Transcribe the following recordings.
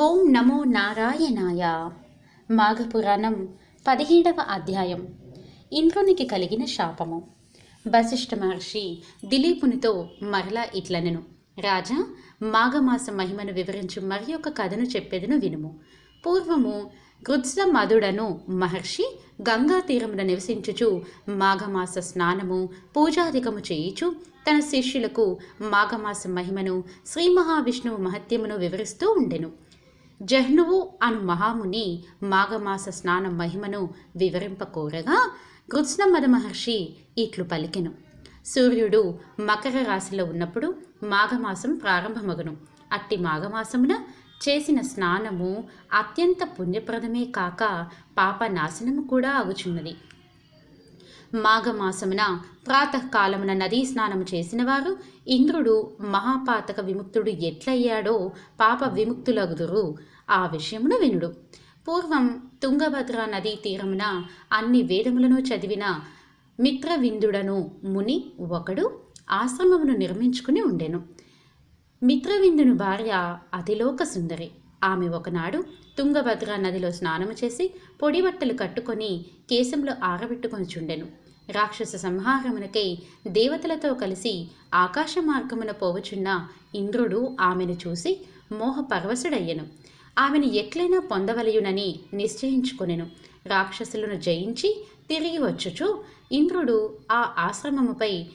ఓం నమో నారాయణాయ. మాఘపురాణం పదిహేడవ అధ్యాయం. ఇంద్రునికి కలిగిన శాపము. వశిష్ఠ మహర్షి దిలీపునితో మరలా ఇట్లనెను. రాజా మాఘమాస మహిమను వివరించు మరి ఒక కథను చెప్పేదను వినుము. పూర్వము గృత్స్ల మధుడను మహర్షి గంగా తీరమున నివసించుచు మాఘమాస స్నానము పూజాధికము చేయుచు తన శిష్యులకు మాఘమాస మహిమను శ్రీ మహావిష్ణువు మహత్యమును వివరిస్తూ ఉండెను. జహ్నువు అను మహాముని మాఘమాస స్నాన మహిమను వివరింపకోరగా కృష్ణమద మహర్షి ఇట్లు పలికెను. సూర్యుడు మకర రాశిలో ఉన్నప్పుడు మాఘమాసం ప్రారంభమగును. అట్టి మాఘమాసమున చేసిన స్నానము అత్యంత పుణ్యప్రదమే కాక పాప నాశనము కూడా అగుచున్నది మాఘమాసమున ప్రాతకాలమున నదీ స్నానము చేసినవారు ఇంద్రుడు మహాపాతక విముక్తుడు ఎట్లయ్యాడో పాప విముక్తులగుదురు ఆ విషయమును వినుడు. పూర్వం తుంగభద్ర నదీ తీరమున అన్ని వేదములను చదివిన మిత్రవిందుడను ముని ఒకడు ఆశ్రమమును నిర్మించుకుని ఉండెను. మిత్రవిందుని భార్య అతిలోక సుందరి. ఆమె ఒకనాడు తుంగభద్ర నదిలో స్నానము చేసి పొడి బట్టలు కట్టుకొని కేశంలో ఆరబెట్టుకొని చుండెను. రాక్షస సంహారమునకై దేవతలతో కలిసి ఆకాశ మార్గమున పోవచున్న ఇంద్రుడు ఆమెను చూసి మోహ పరవశుడయ్యను ఆమెను ఎట్లయినా పొందవలయునని నిశ్చయించుకొనెను. రాక్షసులను జయించి తిరిగి వచ్చుచు ఇంద్రుడు ఆ ఆశ్రమముపై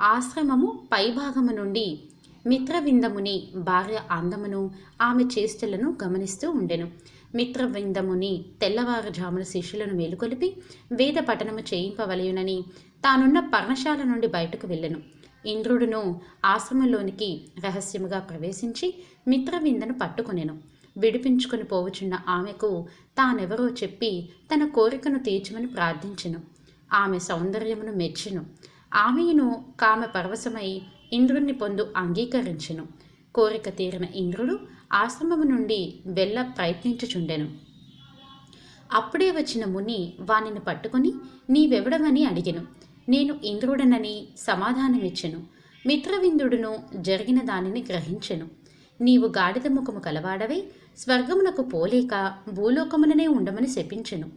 ఆశ్రమము పైభాగము నుండి మిత్రవిందముని భార్య అందమును ఆమె చేష్టలను గమనిస్తూ ఉండెను. మిత్రవిందముని తెల్లవారుజామున శిష్యులను మేలుకొలిపి వేద పఠనము చేయింపవలయునని తానున్న పర్ణశాల నుండి బయటకు వెళ్ళెను. ఇంద్రుడును ఆశ్రమంలోనికి రహస్యముగా ప్రవేశించి మిత్రవిందను పట్టుకునేను. విడిపించుకొని పోవుచున్న ఆమెకు తానెవరో చెప్పి తన కోరికను తీర్చమని ప్రార్థించెను. ఆమె సౌందర్యమును మెచ్చెను. ఆమెను కామె పరవశమై ఇంద్రుణ్ణి పొందు అంగీకరించెను. కోరిక తీరిన ఇంద్రుడు ఆశ్రమము నుండి వెళ్ళ ప్రయత్నించుచుండెను. అప్పుడే వచ్చిన ముని వానిని పట్టుకుని నీవెవడమని అడిగెను. నేను ఇంద్రుడనని సమాధానమిచ్చెను. మిత్రవిందుడును జరిగిన దానిని గ్రహించెను. నీవు గాడిద ముఖము కలవాడవై స్వర్గమునకు పోలేక భూలోకముననే ఉండమని శపించెను.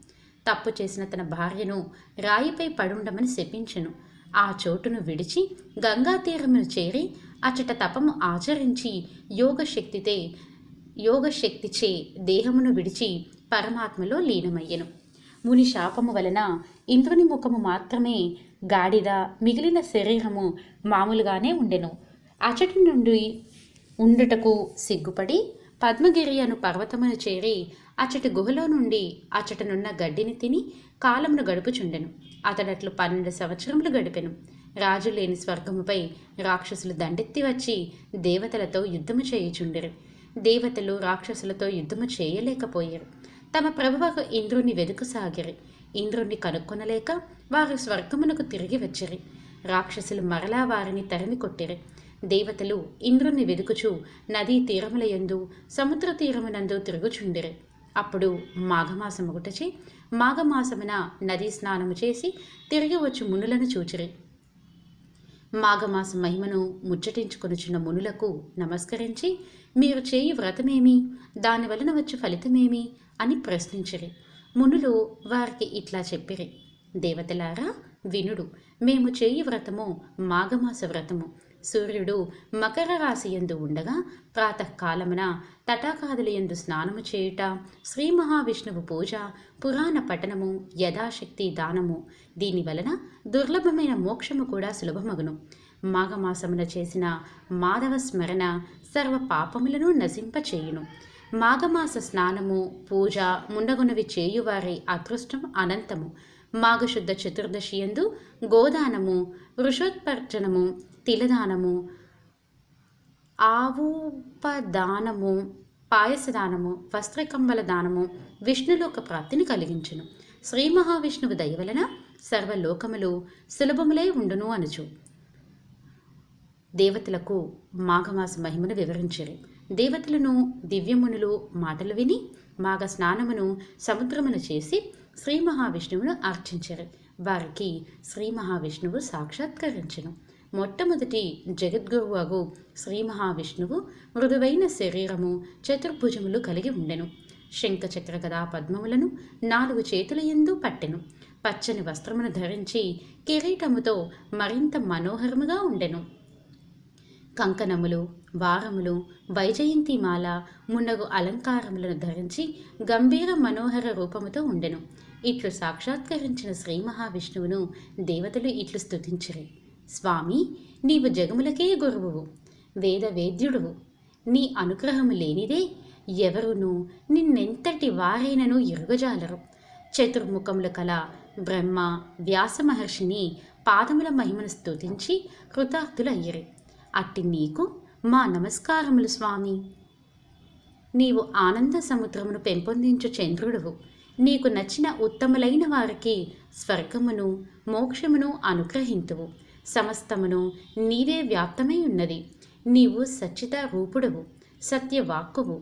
తప్పు చేసిన తన భార్యను రాయిపై పడుండమని శపించెను. ఆ చోటును విడిచి గంగా తీరమును చేరి అచట తపము ఆచరించి యోగశక్తితే యోగశక్తిచే దేహమును విడిచి పరమాత్మలో లీనమయ్యెను. ముని శాపము వలన ఇంద్రుని ముఖము మాత్రమే గాడిద మిగిలిన శరీరము మామూలుగానే ఉండెను. అచటి నుండి ఉండుటకు సిగ్గుపడి పద్మగిరి అను పర్వతమును చేరి అచటి గుహలో నుండి అచటనున్న గడ్డిని తిని కాలమును గడుపుచుండెను. అతడట్లు పన్నెండు సంవత్సరములు గడిపెను. రాజు లేని స్వర్గముపై రాక్షసులు దండెత్తి వచ్చి దేవతలతో యుద్ధము చేయుచుండెరు. దేవతలు రాక్షసులతో యుద్ధము చేయలేకపోయారు. తమ ప్రభువకు ఇంద్రుని వెదుకుసాగిరి ఇంద్రుణ్ణి కనుక్కొనలేక వారు స్వర్గమునకు తిరిగి వచ్చిరి. రాక్షసులు మరలా వారిని తరిమి కొట్టిరి. దేవతలు ఇంద్రుణ్ణి వెదుకుచు నదీ తీరములయందు సముద్ర తీరమునందు తిరుగుచుండిరి. అప్పుడు మాఘమాసముగుటచే మాఘమాసమున నదీ స్నానము చేసి తిరిగి వచ్చి మునులను చూచిరి. మాఘమాస మహిమను ముచ్చటించుకొనుచున్న మునులకు నమస్కరించి మీరు చేయి వ్రతమేమి? దాని వలన వచ్చే ఫలితమేమి? అని ప్రశ్నించిరి. మునులు వారికి ఇట్లా చెప్పిరి. దేవతలారా వినుడు. మేము చేయి వ్రతము మాఘమాస వ్రతము. సూర్యుడు మకర రాశి ఎందు ఉండగా ప్రాతకాలమున తటాకాదులయందు స్నానము చేయుట శ్రీ మహావిష్ణువు పూజ పురాణ పఠనము యథాశక్తి దానము. దీనివలన దుర్లభమైన మోక్షము కూడా సులభమగును. మాఘమాసమున చేసిన మాధవ స్మరణ సర్వ పాపములను నశింపచేయును. మాఘమాస స్నానము పూజ ముండగునవి చేయువారి అదృష్టం అనంతము. మాఘశుద్ధ చతుర్దశి ఎందు గోదానము వృషోత్పర్జనము తిలదానము ఆవుపదానము పాయసదానము వస్త్రకంబల దానము విష్ణులోక ప్రాప్తిని కలిగించును. శ్రీ మహావిష్ణువు దయవలన సర్వలోకములు సులభములై ఉండును అనుచు. దేవతలకు మాఘమాస మహిమను వివరించరు. దేవతలను దివ్యమునులు మాటలు విని మాఘ స్నానమును సముద్రమును చేసి శ్రీ మహావిష్ణువును అర్చించరు. వారికి శ్రీ మహావిష్ణువు సాక్షాత్కరించెను. మొట్టమొదటి జగద్గురువగు శ్రీ మహావిష్ణువు మృదువైన శరీరము చతుర్భుజములు కలిగి ఉండెను. శంఖచక్ర గదా పద్మములను నాలుగు చేతుల ఎందు పట్టెను. పచ్చని వస్త్రమును ధరించి కిరీటముతో మరింత మనోహరముగా ఉండెను. కంకణములు వారములు వైజయంతిమాల మున్నగు అలంకారములను ధరించి గంభీర మనోహర రూపముతో ఉండెను. ఇట్లు సాక్షాత్కరించిన శ్రీ మహావిష్ణువును దేవతలు ఇట్లు స్థుతించిరి స్వామి నీవు జగములకే గురువువు వేద వేద్యుడువు నీ అనుగ్రహము లేనిదే ఎవరునూ నిన్నెంతటి వారైనను ఎరుగజాలరు చతుర్ముఖముల కల బ్రహ్మ వ్యాస మహర్షిని పాదముల మహిమను స్తుతించి కృతార్థులయ్యరు. అట్టి నీకు మా నమస్కారములు స్వామి. నీవు ఆనంద సముద్రమును పెంపొందించు చంద్రుడువు. నీకు నచ్చిన ఉత్తములైన వారికి స్వర్గమును మోక్షమును అనుగ్రహింతువు. సమస్తమును నీవే వ్యాప్తమై ఉన్నది. నీవు సచ్చిత రూపుడవు సత్యవాక్కువు.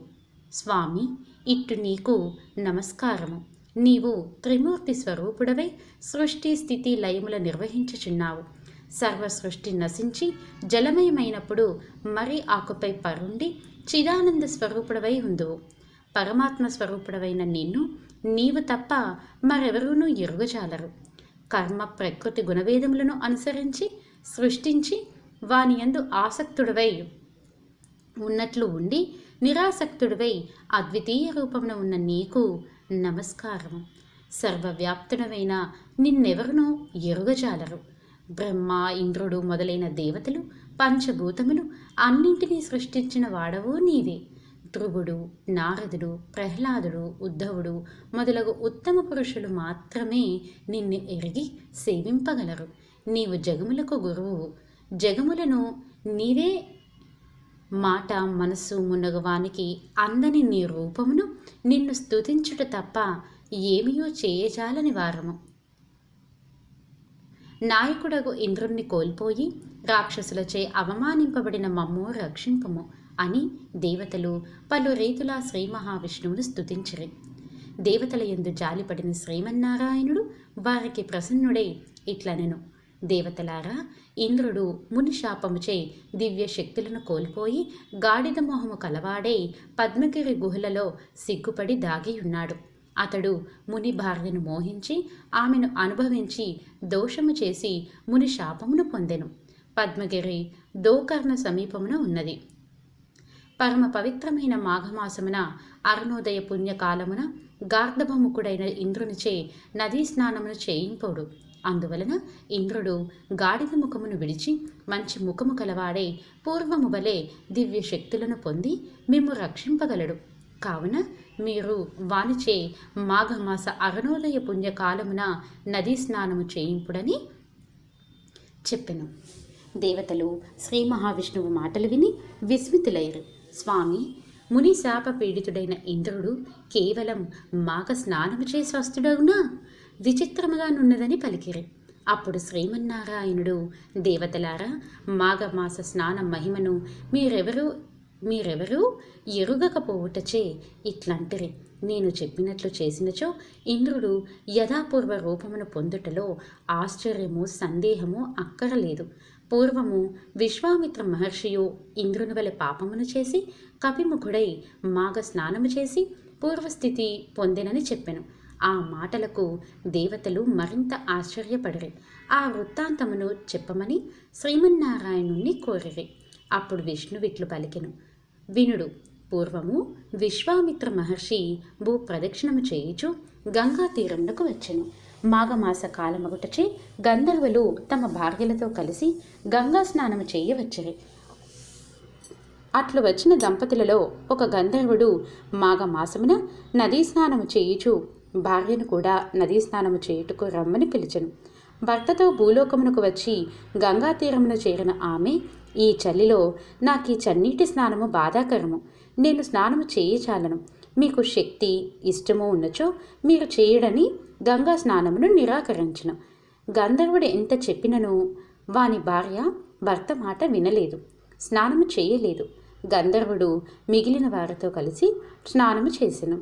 స్వామి ఇట్టు నీకు నమస్కారము. నీవు త్రిమూర్తి స్వరూపుడవై సృష్టి స్థితి లయముల నిర్వహించుచున్నావు. సర్వ సృష్టి నశించి జలమయమైనప్పుడు మరి ఆకుపై పరుండి చిదానంద స్వరూపుడవై ఉందువు పరమాత్మ స్వరూపుడవైన నిన్ను నీవు తప్ప మరెవరూనూ ఎరుగజాలరు. కర్మ ప్రకృతి గుణవేదములను అనుసరించి సృష్టించి వాని యందు ఆసక్తుడవై ఉన్నట్లు ఉండి నిరాసక్తుడివై అద్వితీయ రూపమున ఉన్న నీకు నమస్కారం సర్వవ్యాప్తుడమైన నిన్నెవరునూ ఎరుగజాలరు. బ్రహ్మ ఇంద్రుడు మొదలైన దేవతలు పంచభూతములు అన్నింటినీ సృష్టించిన వాడవు నీవే. ధ్రువుడు నారదుడు ప్రహ్లాదుడు ఉద్ధవుడు మొదలగు ఉత్తమ పురుషులు మాత్రమే నిన్ను ఎరిగి సేవింపగలరు. నీవు జగములకు గురువు జగములను నీవే మాట మనస్సు మున్నగవానికి అందని నీ రూపమును నిన్ను స్తుతించుట తప్ప ఏమియో చేయజాలని వారము. నాయకుడగు ఇంద్రుణ్ణి కోల్పోయి రాక్షసులచే అవమానింపబడిన మమ్ము రక్షింపము అని దేవతలు పలు రీతులా శ్రీ మహావిష్ణువును స్థుతించరు దేవతల ఎందు జాలిపడిన శ్రీమన్నారాయణుడు వారికి ప్రసన్నుడై ఇట్లనెను. దేవతలారా ఇంద్రుడు ముని శాపముచే దివ్య శక్తులను కోల్పోయి గాడిద మొహము కలవాడై పద్మగిరి గుహలలో సిగ్గుపడి దాగి ఉన్నాడు అతడు ముని భార్యను మోహించి ఆమెను అనుభవించి దోషము చేసి ముని శాపమును పొందెను. పద్మగిరి దోకర్ణ సమీపమున ఉన్నది. పరమ పవిత్రమైన మాఘమాసమున అరుణోదయ పుణ్యకాలమున గార్ధభముఖుడైన ఇంద్రునిచే నదీ స్నానమును చేయింపోడు. అందువలన ఇంద్రుడు గాడిద ముఖమును విడిచి మంచి ముఖము కలవాడే పూర్వము వలె దివ్య శక్తులను పొంది మేము రక్షింపగలడు. కావున మీరు వానిచే మాఘమాస అరుణోదయ పుణ్యకాలమున నదీ స్నానము చేయింపుడని చెప్పెను. దేవతలు శ్రీ మహావిష్ణువు మాటలు విని విస్మితులయ్యారు. స్వామి ముని శాప పీడితుడైన ఇంద్రుడు కేవలం మాఘ స్నానము చేసి వస్తుడవునా విచిత్రముగానున్నదని పలికిరి. అప్పుడు శ్రీమన్నారాయణుడు దేవతలారా మాఘమాస స్నాన మహిమను మీరెవరూ మీరెవరూ? ఎరుగకపోవుటచే ఇట్లంటిరి. నేను చెప్పినట్లు చేసినచో ఇంద్రుడు యథాపూర్వ రూపమును పొందుటలో ఆశ్చర్యము సందేహము అక్కరలేదు. పూర్వము విశ్వామిత్ర మహర్షియు ఇంద్రుని వలె పాపమును చేసి కపిముఖుడై మాగ స్నానము చేసి పూర్వస్థితి పొందెనని చెప్పెను. ఆ మాటలకు దేవతలు మరింత ఆశ్చర్యపడిరి. ఆ వృత్తాంతమును చెప్పమని శ్రీమన్నారాయణుణ్ణి కోరిరి. అప్పుడు విష్ణువిట్లు పలికెను. వినుడు. పూర్వము విశ్వామిత్ర మహర్షి భూ ప్రదక్షిణము చేయుచు గంగా తీరమునకు వచ్చెను. మాఘమాస కాలమగుటచే గంధర్వులు తమ భార్యలతో కలిసి గంగా స్నానము చేయవచ్చరు అట్లు వచ్చిన దంపతులలో ఒక గంధర్వుడు మాఘమాసమున నదీ స్నానము చేయుచు భార్యను కూడా నదీ స్నానము చేయుటకు రమ్మని పిలిచెను. భర్తతో భూలోకమునకు వచ్చి గంగా తీరమున చేరిన ఆమె ఈ చలిలో నాకు ఈ చన్నీటి స్నానము బాధాకరము. నేను స్నానము చేయచాలను. మీకు శక్తి ఇష్టము ఉన్నచో మీరు చేయడని గంగా స్నానమును నిరాకరించను. గంధర్వుడు ఎంత చెప్పినను? వాని భార్య భర్త మాట వినలేదు. స్నానము చేయలేదు. గంధర్వుడు మిగిలిన వారితో కలిసి స్నానము చేసెను.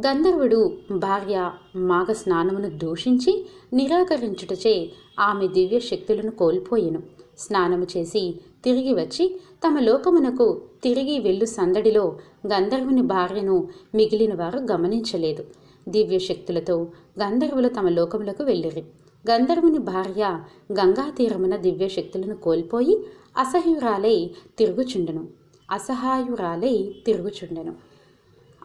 గంధర్వుడు భార్య మాగ స్నానమును దూషించి నిరాకరించుటచే ఆమె దివ్య శక్తులను కోల్పోయెను. స్నానము చేసి తిరిగి వచ్చి తమ లోకమునకు తిరిగి వెళ్ళు సందడిలో గంధర్వుని భార్యను మిగిలిన వారు గమనించలేదు. దివ్యశక్తులతో గంధర్వులు తమ లోకములకు వెళ్ళిరి. గంధర్వుని భార్య గంగా తీరమున దివ్య శక్తులను కోల్పోయి అసహ్యురాలై తిరుగుచుండెను. అసహాయురాలై తిరుగుచుండెను.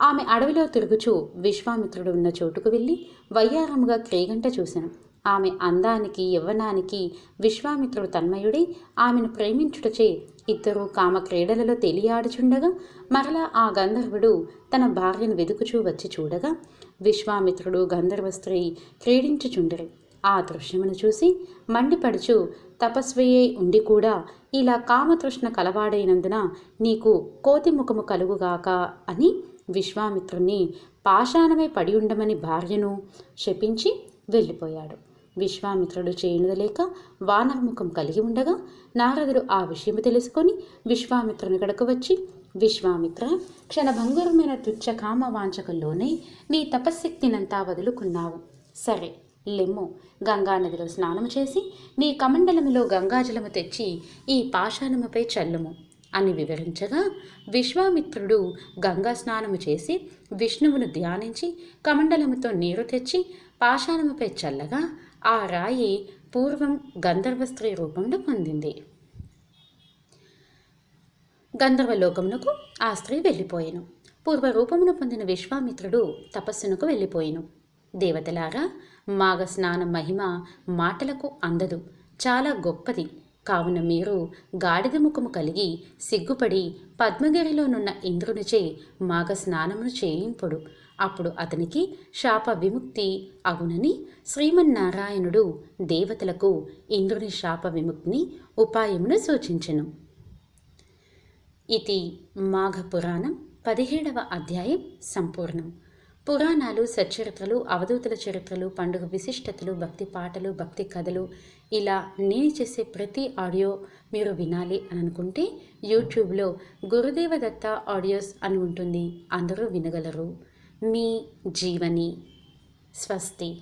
ఆమె అడవిలో తిరుగుచూ విశ్వామిత్రుడు ఉన్న చోటుకు వెళ్ళి వయ్యారముగా క్రీగంట చూశాను ఆమె అందానికి యవ్వనానికి విశ్వామిత్రుడు తన్మయుడై. ఆమెను ప్రేమించుటచే ఇద్దరు కామ క్రీడలలో తెలియాడుచుండగా మరలా ఆ గంధర్వుడు తన భార్యను వెదుకుచూ వచ్చి చూడగా విశ్వామిత్రుడు గంధర్వ స్త్రీ క్రీడించుచుండరు ఆ దృశ్యమును చూసి మండిపడుచు తపస్వియే ఉండి కూడా ఇలా కామతృష్ణ కలవాడైనందున నీకు కోతి ముఖము కలుగుగాక అని విశ్వామిత్రుణ్ణి పాషాణమై పడి ఉండమని భార్యను శపించి వెళ్ళిపోయాడు. విశ్వామిత్రుడు చేయనుదలేక వానరముఖం కలిగి ఉండగా నారదుడు ఆ విషయము తెలుసుకొని విశ్వామిత్రుని కడకు వచ్చి విశ్వామిత్ర క్షణభంగురమైన తుచ్చ కామ వాంచకుల్లోనే నీ తపశ్శక్తినంతా వదులుకున్నావు. సరే లెమ్ము. గంగానదిలో స్నానము చేసి నీ కమండలములో గంగాజలము తెచ్చి ఈ పాషాణముపై చల్లుము అని వివరించగా విశ్వామిత్రుడు గంగా స్నానము చేసి విష్ణువును ధ్యానించి కమండలముతో నీరు తెచ్చి పాషాణముపై చల్లగా ఆ రాయి పూర్వం గంధర్వ స్త్రీ రూపంలో పొందింది. గంధర్వలోకమునకు ఆ స్త్రీ వెళ్ళిపోయాను. పూర్వ రూపమును పొందిన విశ్వామిత్రుడు తపస్సునకు వెళ్ళిపోయాను. దేవతలారా మాఘ స్నాన మహిమ మాటలకు అందదు. చాలా గొప్పది. కావున మీరు గాడిద ముఖము కలిగి సిగ్గుపడి పద్మగిరిలోనున్న ఇంద్రునిచే మాఘ స్నానమును చేయింపుడు. అప్పుడు అతనికి శాప విముక్తి అగునని శ్రీమన్నారాయణుడు దేవతలకు ఇంద్రుని శాప విముక్తిని ఉపాయమును సూచించెను. ఇది మాఘ పురాణం పదిహేడవ అధ్యాయం సంపూర్ణం. పురాణాలు సచ్చరిత్రలు అవధూతుల చరిత్రలు పండుగ విశిష్టతలు భక్తి పాటలు భక్తి కథలు ఇలా నేను చేసే ప్రతి ఆడియో మీరు వినాలి అని అనుకుంటే యూట్యూబ్లో గురుదేవ దత్త ఆడియోస్ అని ఉంటుంది. అందరూ వినగలరు. మీ జీవని స్వస్తి.